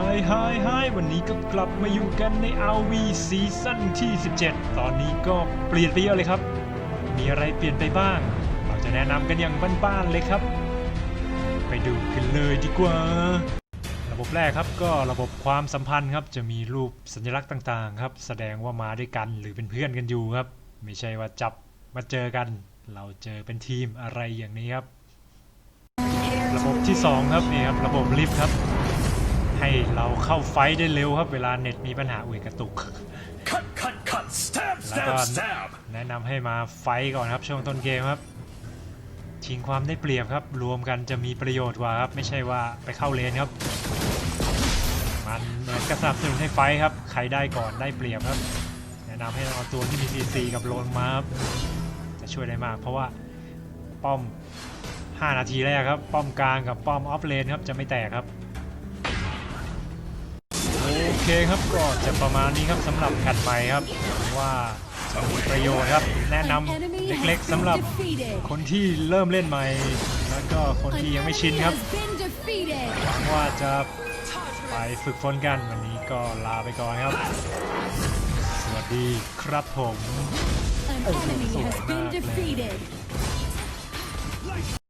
ายฮายฮายวันนี้ก็กลับมาอยู่กันใน RV ซีซั่นที่ 17 ตอนนี้ก็เปลี่ยนไปเยอะเลยครับ มีอะไรเปลี่ยนไปบ้าง เราจะแนะนำกันอย่างบ้านๆเลยครับ ไปดูกันเลยดีกว่า ระบบแรกครับก็ระบบความสัมพันธ์ครับ จะมีรูปสัญลักษณ์ต่างๆ ครับ แสดงว่ามาด้วยกันหรือเป็นเพื่อนกันอยู่ครับ ไม่ใช่ว่าจับมาเจอกัน เราเจอเป็นทีมอะไรอย่างนี้ครับ ระบบที่ 2 ครับนี่ครับระบบลิฟต์ครับ ให้เราเข้าไฟท์ได้เร็วครับเวลาเน็ตมีปัญหาอุ่ยกระตุก Cut, cut, cut! Stab, แล้วก็ stab, stab! แนะนำให้มาไฟท์ก่อนครับช่วงต้นเกมครับชิงความได้เปรียบครับ รวมกันจะมีประโยชน์กว่าครับ ไม่ใช่ว่าไปเข้าเลนครับ มันเหมือนกระสนับสนุนให้ไฟท์ครับ ใครได้ก่อนได้เปรียบครับ แนะนำให้เอาตัวที่มี CC กับโลนมาครับจะช่วยได้มาก เพราะว่าป้อม 5 นาทีแรกครับ ป้อมกลางกับป้อมออฟเลนครับจะไม่แตกครับโอ เคครับก็จะประมาณนี้ครับสำหรับแพทใหม่ครับว่าจะมีประโยชน์ครับแนะนำเล็กๆสำหรับคนที่เริ่มเล่นใหม่ แล้วก็คนที่ยังไม่ชินครับหวังว่าจะไปฝึกฝนกันวันนี้ก็ลาไปก่อนครับ สวัสดีครับผม An enemy has been defeated.